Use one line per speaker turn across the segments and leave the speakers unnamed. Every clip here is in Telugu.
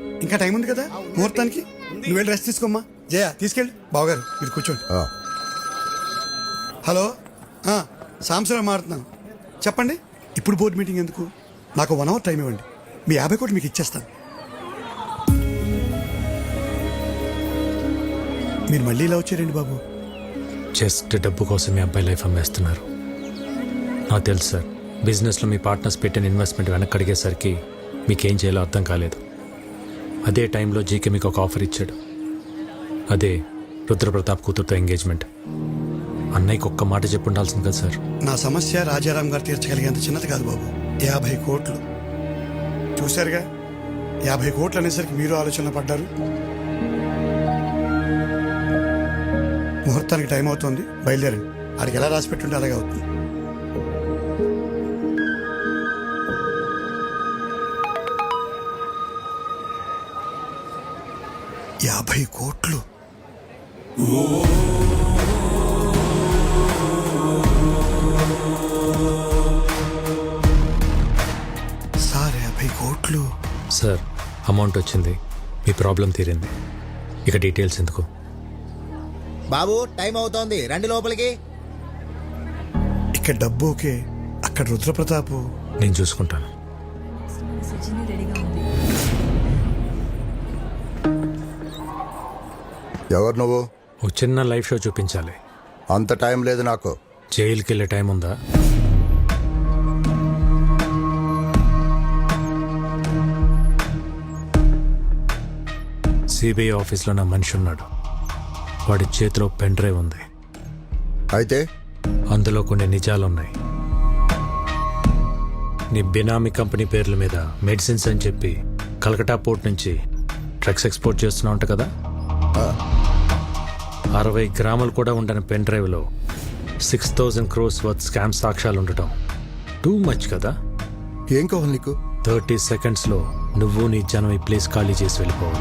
ఇంకా టైం ఉంది కదా? ముహూర్తానికి? నువ్వు వెళ్ళి రెస్ట్ తీసుకోమ్మా. జయ తీసుకెళ్ళి. బావగారు మీరు కూర్చోండి. హలో? ఆ, సాంబశివరావు మారుతున్నాను. చెప్పండి. ఇప్పుడు బోర్డు మీటింగ్ ఎందుకు? నాకు వన్ అవర్ టైం ఇవ్వండి. మీ యాభై కోట్లు మీకు ఇచ్చేస్తాను. మీరు మళ్ళీ ఇలా వచ్చారండి బాబు.
జస్ట్ డబ్బు కోసం మీ అబ్బాయి లైఫ్ అమ్మేస్తున్నారు. నాకు తెలుసు సార్ బిజినెస్లో మీ పార్ట్నర్స్ పెట్టిన ఇన్వెస్ట్మెంట్ వెనక్కి అడిగేసరికి మీకేం చేయాలో అర్థం కాలేదు. అదే టైంలో జీకే మీకు ఒక ఆఫర్ ఇచ్చాడు. అదే రుద్రప్రతాప్ కూతురుతో ఎంగేజ్మెంట్. అన్నయ్యకి ఒక్క మాట చెప్పు ఉండాల్సింది కదా సార్.
నా సమస్య రాజారాం గారు తీర్చగలిగేంత చిన్నది కాదు బాబు. యాభై కోట్లు. చూశారుగా? యాభై కోట్లు అనేసరికి మీరు ఆలోచన పడ్డారు. ముహూర్తానికి టైం అవుతుంది. బయలుదేరండి. ఆడికి ఎలా రాసి పెట్టుంటే అలాగే అవుతుంది. యాభై కోట్లు. సార్ యాభై కోట్లు.
సార్ అమౌంట్ వచ్చింది. మీ ప్రాబ్లం తీరింది. ఇక డీటెయిల్స్ ఎందుకు?
బాబు టైం అవుతోంది. రండి లోపలికి.
ఇక్కడ డబ్బు ఓకే అక్కడ రుద్రప్రతాపు.
నేను చూసుకుంటాను.
ఎవరు నువ్వు
ఒక చిన్న లైఫ్ షో చూపించాలి.
అంత టైం లేదు నాకు.
జైలుకి వెళ్ళే టైం ఉందా? సిబిఐ ఆఫీస్లో నా మనిషి ఉన్నాడు. వాడి చేతిలో పెన్ డ్రైవ్ ఉంది.
అయితే?
అందులో కొన్ని నిజాలున్నాయి. నీ బినామీ కంపెనీ పేర్ల మీద మెడిసిన్స్ అని చెప్పి కలకటా పోర్ట్ నుంచి డ్రగ్స్ ఎక్స్పోర్ట్ చేస్తున్నావు అంట కదా? అరవై గ్రాములు కూడా ఉండని పెన్ డ్రైవ్లో six thousand crores worth scam సాక్ష్యాలు ఉండటం. టూ మచ్ కదా?
ఏం కావాలి నీకు?
థర్టీ సెకండ్స్లో నువ్వు నీ జనం ఈ ప్లేస్ ఖాళీ చేసి వెళ్ళిపోవాలి.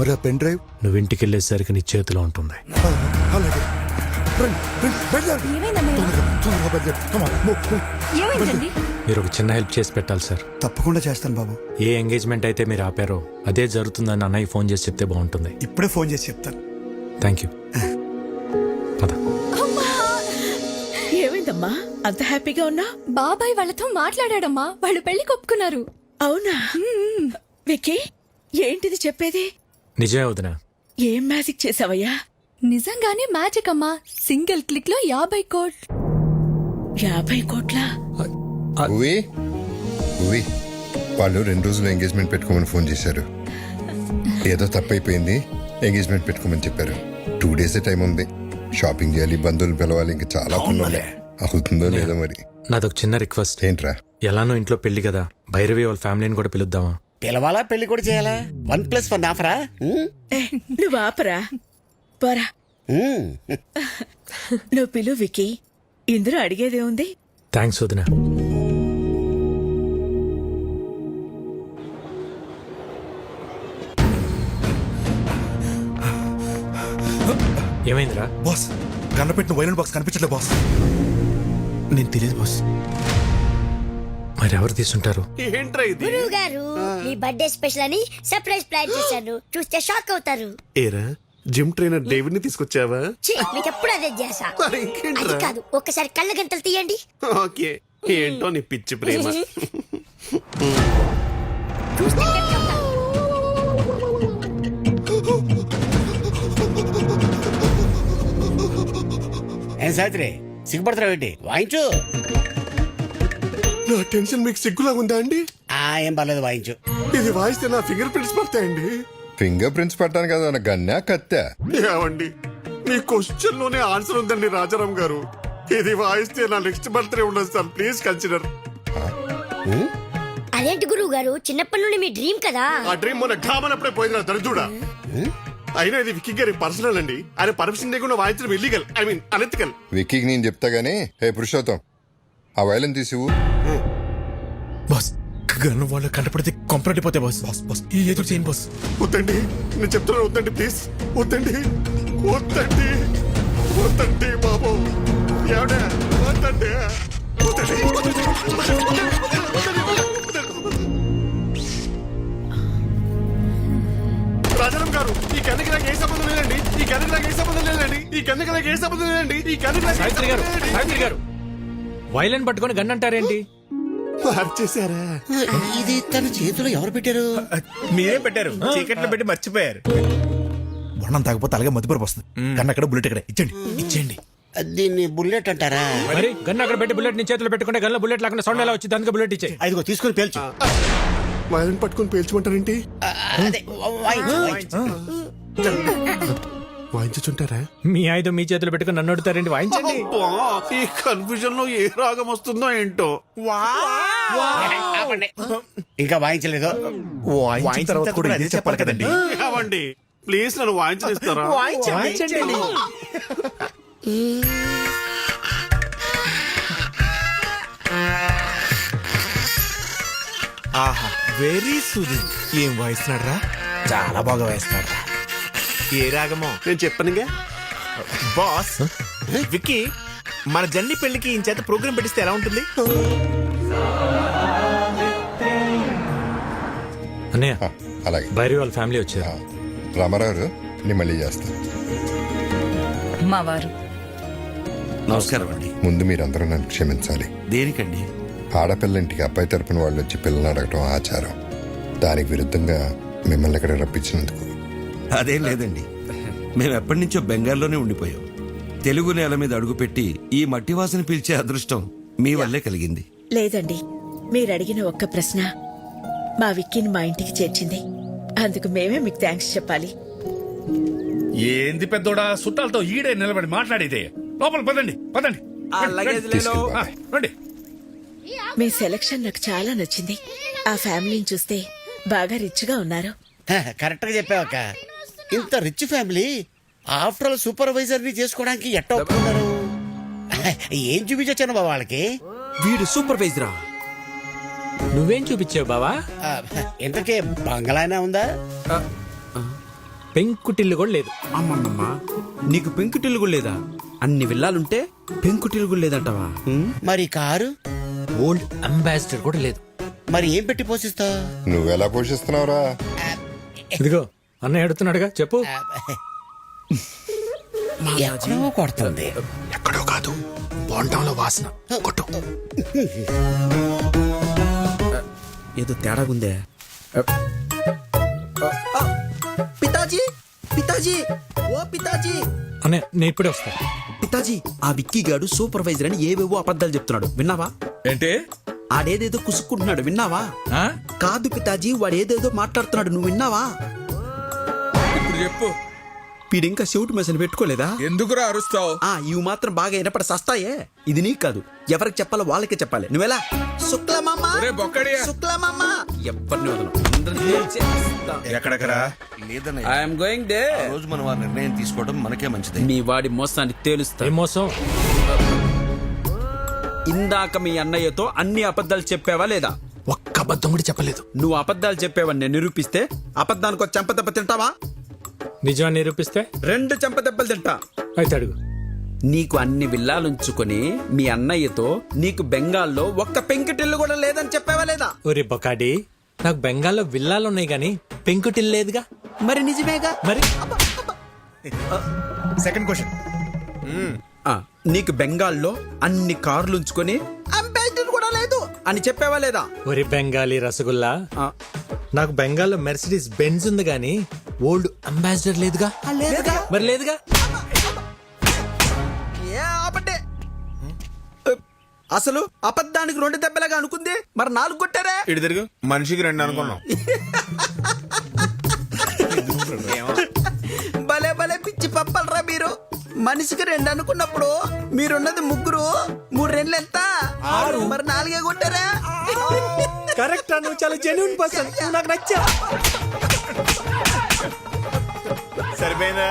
మరి ఆ పెన్ డ్రైవ్?
నువ్వు ఇంటికి వెళ్ళేసరికి నీ చేతిలో ఉంటుంది.
అలాగే.
మీరు ఒక చిన్న హెల్ప్ చేసి పెట్టాలి సార్
తప్పకుండా చేస్తాను బాబు.
ఏ ఎంగేజ్మెంట్ అయితే మీరు ఆపారో అదే జరుగుతుందని అన్నయ్య ఫోన్ చేసి చెప్తే బాగుంటుంది.
ఇప్పుడే ఫోన్ చేసి చెప్తాను.
Thank you. పద.
ఏమైందమ్మా? అంత హ్యాపీగా ఉన్నా?
బాబాయ్ వాళ్ళతో మాట్లాడాడమ్మా. వాళ్ళు పెళ్ళి కొప్పుకున్నారు.
అవునా? విక్కీ ఏంటిది చెప్పేది?
నిజమే వదిన.
ఏం మ్యాజిక్ చేసావయ్యా?
నిజంగానే మ్యాజిక్ అమ్మా. సింగిల్ క్లిక్లో యాభై కోట్.
యాభై కోట్ల?
ఉవి ఉవి వాళ్ళు రెండు రోజులు ఎంగేజ్మెంట్ పెట్టుకోమని ఫోన్ చేశారు. ఏదో తప్పైపోయింది. ఎంగేజ్మెంట్ పెట్టుకోమని చెప్పారు. టూ డేస్ టైం ఉంది. షాపింగ్ చేయాలి బంధువులు పిలవాలి ఇంకా చాలా పనులు ఉన్నాయి. అవుతుందో లేదో మరి.
నాదొక చిన్న రిక్వెస్ట్
ఏంట్రా?
ఎలానో ఇంట్లో పెళ్ళి కదా. భైరవి వాళ్ళ ఫ్యామిలీని కూడా పిలుద్దామా?
పిలవాలా పెళ్ళి కూడా చేయాలా? వన్ ప్లస్ వన్ ఆఫరా
నువ్వు ఆపరా. పోరా. నువ్వు పిలు విక్కీ ఇందులో అడిగేదే ఉంది
థ్యాంక్స్ వదిన. ఏమైందిరా?
బాస్ కన్నపెట్టిన వైలెంట్ బాక్స్ కనిపించట్లే బాస్. నేను తెలియదు బాస్.
మరి ఎవరు తీసుంటారు
గురువు గారు మీ బర్త్డే స్పెషల్ అని సర్ప్రైజ్ ప్లాన్ చేశాను. చూస్తే షాక్ అవుతారు.
ఏరా జిమ్ ట్రైనర్ డేవిడ్ని తీసుకొచ్చావా?
ఛీ, మీకు ఎప్పుడు అదే చేసా
మరి
అది
ఇంకేంట్రా
కాదు ఒక్కసారి కళ్ళ గంటలు తీయండి.
ఓకే ఏంటో నీ పిచ్చి ప్రేమ.
చూస్తే
ఏం సావిత్రి? సిగ్గుపడతావు ఏంటి? వాయించు.
నా టెన్షన్ మీకు సిగ్గులా ఉందా అండి?
ఆ ఏం పర్లేదు వాయించు.
ఇది వాయిస్తే నా ఫింగర్ ప్రింట్స్ పడతాయండి.
ఫింగర్ ప్రింట్స్ పట్టాను కదా నా గన్నా కత్తా?
ఏమండి? మీ క్వశ్చన్లోనే ఆన్సర్ ఉందండి రాజారాం గారు. ఇది వాయిస్తే నా నెక్స్ట్ బర్త్డే ఉండదు సార్. Please consider.
అదేంటి గురువు గారు చిన్నప్పటి నుండి మీ డ్రీమ్ కదా.
ఆ డ్రీమ్ మొన్న ఘామనప్పుడే పోయింది దరిద్రుడా. అయినా ఇది విక్కీ గారి పర్సనల్ అండి. ఆయన పర్మిషన్ లేకుండా వాయించడం ఇల్లీగల్ ఐ మీన్ అనెతికల్
విక్కీకి నేను చెప్తా గానీ హే పురుషోత్తం ఆ వైలెన్ తీసివు.
బాస్ గన్ను వాళ్ళు కంటపడితే కొంపరటిపోతే బాస్. Boss boss. ఈ ఎదురు చేయను బాస్. వద్దండి. నేను చెప్తున్నాను వద్దండి ప్లీజ్ వద్దండి. వద్దండి. వద్దండి బాబు. ఎవడే వద్దండి, వద్దండి. నాకు ఏ సంబంధం లేదండి. ఈ
సావిత్రి గారు. సావిత్రి గారు వైలెన్ పట్టుకొని గన్ అంటారేంటి?
మార్చేశారా?
ఇది తన చేతిలో ఎవరు పెట్టారు?
మీరే పెట్టారు. చీకట్లో పెట్టి మర్చిపోయారు. బొండం తాగపోతే అలాగే మధ్యపరపు వస్తుంది. కన్నా అక్కడ బుల్లెట్ ఇక్కడ. ఇచ్చండి ఇచ్చేయండి.
దీన్ని బుల్లెట్ అంటారా?
మరి గన్ అక్కడ పెట్టి బుల్లెట్ నీ చేతిలో పెట్టుకుంటే గన్లో బుల్లెట్ లేకుండా సౌండ్ ఎలా వచ్చింది? అందుకే బుల్లెట్ ఇచ్చే
ఐదుగో తీసుకుని పేల్చు.
వైలెన్ పట్టుకొని పేల్చుకుంటారేంటి?
అదే.
వాయించుంటారా
మీ ఆయుధం మీ చేతిలో పెట్టుకుని నన్ను అడుగుతారేంటి? వాయించండి.
ఈ కన్ఫ్యూజన్లో ఏ రాగం వస్తుందో ఏంటో?
ఆపండి. ఇంకా వాయించలేదు.
వాయించిన తర్వాత కూడా ఇదే చెప్పాలి కదండి.
అవండి ప్లీజ్ నన్ను వాయించనిస్తారా?
వాయించండి.
ఆహా వెరీ సూదింగ్ ఏం వాయిస్తున్నాడు రా చాలా బాగా వాయిస్తున్నాడు రా ఏ రాగమో
నేను చెప్పనుగా?
బాస్ విక్కీ మన జన్ని పెళ్ళికి ఈ చేత ప్రోగ్రామ్ పెట్టిస్తే ఎలా ఉంటుంది?
అన్నయ్య
అలాగే.
భైరి వాళ్ళ ఫ్యామిలీ వచ్చారు.
రామారావు నేను మళ్ళీ చేస్తాను.
మా వారు
నమస్కారం అండి.
ముందు మీరందరూ నన్ను క్షమించాలి.
దేనికండి?
ఆడపిల్ల ఇంటికి అబ్బాయి తరపున వాళ్ళు వచ్చి పిల్లల్ని అడగటం ఆచారం. దానికి విరుద్ధంగా మిమ్మల్ని ఇక్కడ రప్పించినందుకు
అదేం లేదండి. మేము ఎప్పటి నుంచో బెంగాల్లోనే ఉండిపోయాం. తెలుగు నేల మీద అడుగుపెట్టి ఈ మట్టి వాసన పీల్చే అదృష్టం మీ వల్లే కలిగింది.
లేదండి. మీరు అడిగిన ఒక్క ప్రశ్న మా విక్కీని మా ఇంటికి చేర్చింది. అందుకు మేమే మీకు థ్యాంక్స్ చెప్పాలి.
ఏంది పెద్దోడా? చుట్టాలతో ఈడే నిలబడి మాట్లాడేదే. లోపల పదండి పదండి. రండి
మీ సెలక్షన్ నాకు చాలా నచ్చింది. ఆ ఫ్యామిలీని చూస్తే బాగా రిచ్గా ఉన్నారు.
కరెక్ట్గా చెప్పావక్క. ఇంత రిచ్ ఫ్యామిలీ? ఆఫ్టర్ ఆల్ సూపర్వైజర్ని చేసుకోవడానికి ఎట్ట ఒప్పుకున్నారు? ఏం చూపించొచ్చాను బాబా వాళ్ళకి?
వీడు సూపర్వైజరా
నువ్వేం చూపించావు బావా?
ఆ, ఇంతకే బంగళానే ఉందా?
పెంకుటిల్లు కూడా లేదు.
అమ్మమ్మమ్మా నీకు పెంకుటిల్లు కూడా లేదా? అన్ని విల్లాలుంటే పెంకుటిల్లు కూడా లేదంటావా?
మరి కారు?
ఓల్డ్ అంబాసిడర్ కూడా లేదు.
మరి ఏం పెట్టి పోషిస్తా
నువ్వెలా పోషిస్తున్నావురా?
ఇదిగో అన్నయ్య అడుగుతున్నాడుగా చెప్పు.
ఎక్కడో కొడుతుంది.
ఎక్కడో కాదు బోండంలో వాసన. కొట్టు.
ఏదో తేడాగుందే. పితాజీ పితాజీ ఓ పితాజీ.
అన్నయ్య నేను ఇప్పుడే వస్తా.
పితాజీ ఆ విక్కీ గాడు సూపర్వైజర్ అని ఏవేవో అబద్ధాలు చెప్తున్నాడు. విన్నావా?
ఏంటి?
ఆడేదేదో కుసుక్కుంటున్నాడు విన్నావా?
ఆ?
కాదు పితాజీ వాడు ఏదేదో మాట్లాడుతున్నాడు నువ్వు విన్నావా?
చెప్పు.
వీడు ఇంకా షూట్ మెషిన్ పెట్టుకోలేదా?
ఎందుకురా అరుస్తావు?
ఆ ఇవి మాత్రం బాగా వినపడి సస్తాయే. ఇది నీకు కాదు ఎవరికి చెప్పాలో వాళ్ళకే చెప్పాలి. నువ్వెలా శుక్లమామ
ఒరే బొక్కడియా.
శుక్లమామ.
ఎక్కడెక్కడా.
ఐఎమ్ గోయింగ్
ఆ రోజు మనం ఆ నిర్ణయం తీసుకోవడం మనకే మంచిది.
మీ వాడి మోసాన్ని తేలుస్తా.
ఏం మోసం?
ఇందాక మీ అన్నయ్యతో అన్ని అబద్ధాలు చెప్పావా లేదా?
ఒక్క అబద్ధం కూడా చెప్పలేదు.
నువ్వు అబద్ధాలు చెప్పావని నేను నిరూపిస్తే అబద్ధానికి ఒక చెంపదెబ్బ తింటావా?
నిజాన్ని నిరూపిస్తే?
రెండు చెంపదెబ్బలు తింటా.
అయితే అడుగు.
నీకు అన్ని విల్లాలుంచుకొని మీ అన్నయ్యతో నీకు బెంగాల్లో ఒక్క పెంకిటిల్లు కూడా లేదని చెప్పావా లేదా?
ఒరే బొకాడి నాకు బెంగాల్లో విల్లాలు ఉన్నాయి గాని పెంకుటిల్లు లేదుగా?
మరి నిజమేగా?
మరి?
సెకండ్ క్వశ్చన్
ఆ, నీకు బెంగాల్లో అన్ని కార్లు ఉంచుకొని కూడా లేదు అని చెప్పావా లేదా?
ఒరి బెంగాలీ రసగుల్లా
ఆ,
నాకు బెంగాల్లో మెర్సిడీస్ బెంజ్ ఉంది గాని ఓల్డ్ అంబాసిడర్ లేదుగా?
లేదుగా.
మరి లేదుగా?
అసలు అబద్ధానికి రెండు దెబ్బలుగా అనుకుంది? మరి నాలుగు కొట్టారే?
ఇటు తిరుగు. మనిషికి రెండు అనుకున్నాం.
భలే భలే పిచ్చి పప్పలరా మీరు. మనిషికి రెండు అనుకున్నప్పుడు మీరున్నది ముగ్గురు మూడు రెండు ఎంత? ఆరు. మరి నాలుగే కొట్టారా?
కరెక్ట్ నువ్వు చాలా జెన్యున్ పర్సన్ నాకు నచ్చా
సరిపోయిందా?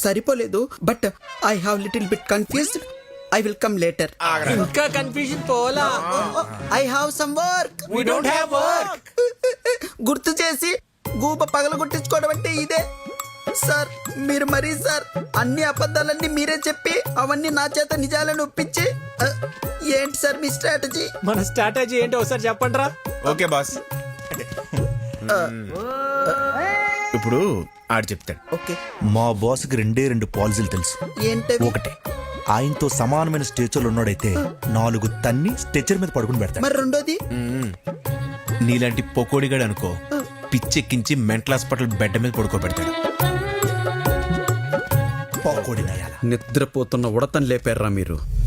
సరిపోలేదు but I have little bit confused I will come later
ఇంకా కన్ఫ్యూజన్ పోలా
I have some work
We don't have work.
గుర్తు చేసి గూప పగల కొట్టించుకోవడం అంటే ఇదే. సార్ మీరు మరీ సార్ అన్ని అబద్ధాలన్నీ మీరే చెప్పి అవన్నీ నా చేత నిజాలను ఒప్పించి ఏంటి సార్ మీ స్ట్రాటజీ
మన స్ట్రాటజీ ఏంటో ఒకసారి చెప్పండి రా
ఓకే బాస్
ఇప్పుడు ఆడు చెప్తాడు.
ఓకే.
మా బాస్కి రెండే రెండు పాలసీలు తెలుసు.
ఏంటవి?
ఒకటే ఆయనతో సమానమైన స్టేచర్లు ఉన్నాడైతే నాలుగు తన్ని స్టేచర్ మీద పడుకుని పెడతాడు.
మరి రెండోది?
నీలాంటి పొకోడిగాడు అనుకో పిచ్చెక్కించి మెంటల్ హాస్పిటల్ బెడ్ మీద పడుకోబెడతాడు. పొకోడి నయాల.
నిద్రపోతున్న ఉడతను లేపారా మీరు?